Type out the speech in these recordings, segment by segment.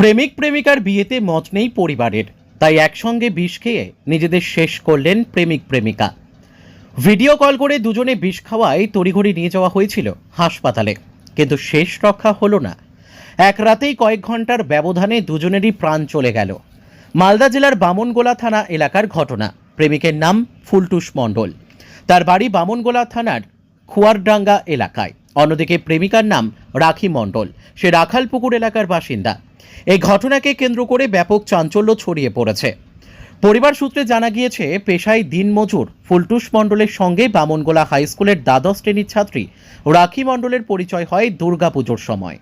প্রেমিক প্রেমিকার বিয়েতে মত নেই পরিবারের, তাই একসঙ্গে বিষ খেয়ে নিজেদের শেষ করলেন প্রেমিক প্রেমিকা। ভিডিও কল করে দুজনে বিষ খাওয়ায় তড়িঘড়ি নিয়ে যাওয়া হয়েছিল হাসপাতালে, কিন্তু শেষ রক্ষা হলো না। এক রাতেই কয়েক ঘণ্টার ব্যবধানে দুজনেরই প্রাণ চলে গেল। মালদা জেলার বামনগোলা থানা এলাকার ঘটনা। প্রেমিকের নাম ফুলটুস মণ্ডল। তার বাড়ি বামনগোলা থানার খুয়ারডাঙ্গা এলাকায়। অন্যদিকে প্রেমিকার নাম রাখি মণ্ডল। সে রাখালপুকুর এলাকার বাসিন্দা। এই ঘটনাকে কেন্দ্র করে ব্যাপক চাঞ্চল্য ছড়িয়ে পড়েছে। পরিবার সূত্রে জানা গিয়েছে, পেশায় দিনমজুর ফুলটুস মণ্ডলের সঙ্গে বামনগোলা হাই স্কুলের দ্বাদশ শ্রেণির ছাত্রী রাখি মণ্ডলের পরিচয় হয় দুর্গাপুজোর সময়।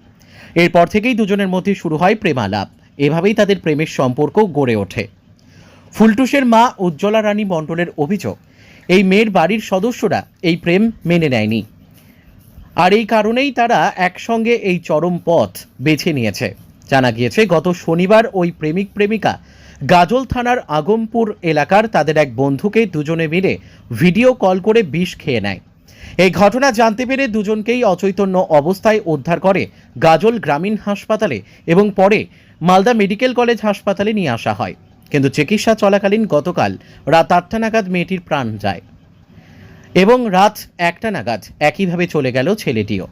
এরপর থেকেই দুজনের মধ্যে শুরু হয় প্রেমালাপ। এভাবেই তাদের প্রেমের সম্পর্ক গড়ে ওঠে। ফুলটুসের মা উজ্জ্বলা রানী মণ্ডলের অভিযোগ, এই মেয়ের বাড়ির সদস্যরা এই প্রেম মেনে নেয়নি। আর এই কারণেই তারা একসঙ্গে এই চরম পথ বেছে নিয়েছে। জানা গিয়েছে, গত শনিবার ওই প্রেমিক প্রেমিকা গাজল থানার আগমপুর এলাকার তাদের এক বন্ধুকে দুজনে মিলে ভিডিও কল করে বিষ খেয়ে নেয়। এই ঘটনা জানতে পেরে দুজনকেই অচৈতন্য অবস্থায় উদ্ধার করে গাজল গ্রামীণ হাসপাতালে এবং পরে মালদা মেডিকেল কলেজ হাসপাতালে নিয়ে আসা হয়। কিন্তু চিকিৎসা চলাকালীন গতকাল রাত আটটা নাগাদ মেয়েটির প্রাণ যায় এবং রাত একটা নাগাদ একইভাবে চলে গেল ছেলেটিও।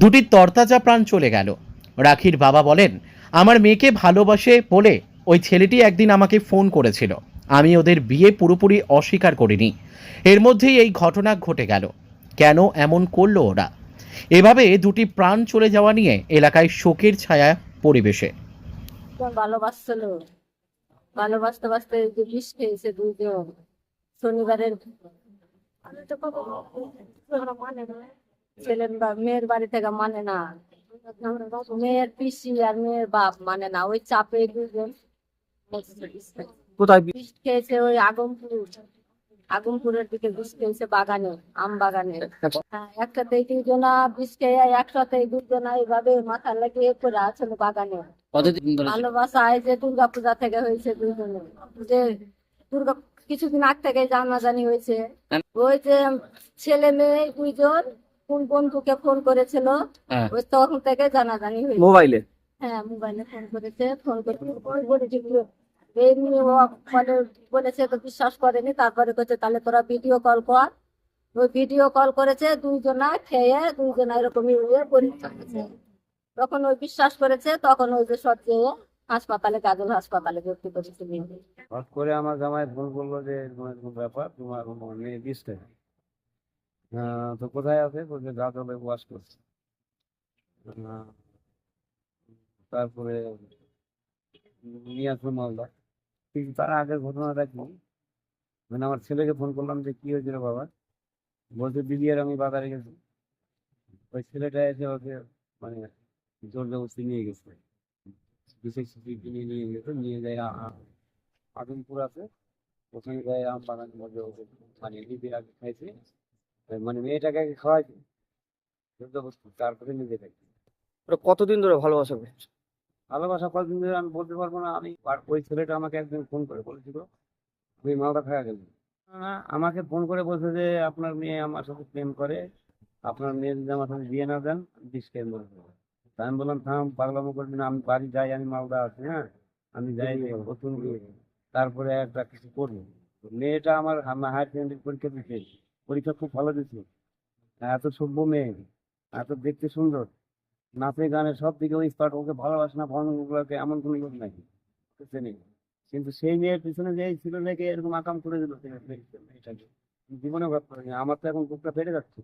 দুটি তরতাজা প্রাণ চলে গেল। রাখির বাবা বলেন, আমার মেয়েকে ভালোবাসে বলে ওই ছেলেটি একদিন আমাকে ফোন করেছিল। আমি ওদের বিয়ে পুরোপুরি অস্বীকার করিনি। এর মধ্যেই এই ঘটনা ঘটে গেল। কেন এমন করল ওরা? এভাবে দুটি প্রাণ চলে যাওয়া নিয়ে এলাকায় শোকের ছায়া পরিবেশে। ভালোবাসছিল। ভালোবাসতে বাসতে যে বিষ খেয়েছে শনিবারের মেয়ের বাড়ি থেকে মানে না। মেয়ের পিসি আর মেয়ের বাপ মানে না ওই চাপে দুজন কোথায় বিষ খেয়েছে ওই আগমপুর। আগমপুরের দিকে বিষ খেয়েছে বাগানে আম বাগানে। হ্যাঁ একসাথে দুজনা বিষ খেয়ে একসাথে দুজনা এইভাবে মাথা লাগিয়ে করে আছে বাগানে। ভালোবাসা এই যে দুর্গা পূজা থেকে হয়েছে দুইজনে যে দুর্গা কিছুদিন আগ থেকে জানাজানি হয়েছে। ওই যে ছেলে মেয়ে দুইজন কোন বন্ধুকে ফোন করেছিল? হ্যাঁ। ওই তখন থেকে জানাজানি হয়েছে। মোবাইলে? হ্যাঁ মোবাইলে ফোন করেছে ফোন করে ওই বলেছে কি, এই নিয়ে ও বলে বলেছে তো বিশ্বাস করেনি। তারপরে করেছে তাহলে তোরা ভিডিও কল কর। ওই ভিডিও কল করেছে দুইজনা খেয়ে দুইজনা এরকমই পরীক্ষা তখন ওই বিশ্বাস করেছে তখন ওই যে সব যেয়ে হাসপাতালে কাজল হাসপাতালে ভর্তি করেছে। হঠাৎ করে আমার জামাই ফোন করল যে এরকম এরকম ব্যাপার? তোমার মেয়ে বিষ তো কোথায় আছে? বলছে গাজলে ওয়াশ করছে। তারপরে নিয়ে আসলো মালদা। কিন্তু তার আগের ঘটনা কি? মানে আমার ছেলেকে ফোন করলাম যে, কি হয়েছিল বাবা? বলছে, দিদি আর আমি বাজারে গেছি। ওই ছেলেটা এসে ওকে মানে জোর জবরদস্তি নিয়ে গেছে। বিশেষ কিনে নিয়ে গেছে, নিয়ে যায় আদমপুর আছে। ওখানে যায় আম বাগানের মধ্যে ওকে মানে নিজে আগে খাইছে। মানে মেয়েটাকে আগে খাওয়াইছে। জবরদস্তি তারপরে নিজে খাইছে ওরা কতদিন ধরে ভালোবাসা করছে? ভালোবাসা কতদিন ধরে আমি বলতে পারব না। আমি আর ওই ছেলেটা আমাকে একদিন ফোন করে বলেছিল ওই মালটা খাওয়া গেল? না আমাকে ফোন করে বলছে যে আপনার মেয়ে আমার সাথে প্রেম করে। আপনার মেয়ে যদি আমার সাথে বিয়ে না দেন বিষ খেয়ে মরবে। তা আমি বললাম থাম পাগলামো করবি না। আমি বাড়ি যাই আমি মালদা আছি হ্যাঁ? আমি যাই নতুন তারপরে একটা কিছু করব। মেয়েটা আমার হায়ার সেকেন্ডারি পরীক্ষা দিচ্ছে পরীক্ষা খুব ভালো দিচ্ছে এত সভ্য মেয়ে, এত দেখতে সুন্দর। নাচে, গানে সব দিকে ওই স্পার্ট ওকে ভালোবাসে না ভালোগুলোকে এমন কোনো লোক নাই। কিন্তু সেই মেয়ের পিছনে যে ছিল নাকি এরকম আকাম করে দিল। জীবনে আমার তো এখন বুকটা ফেটে যাচ্ছে।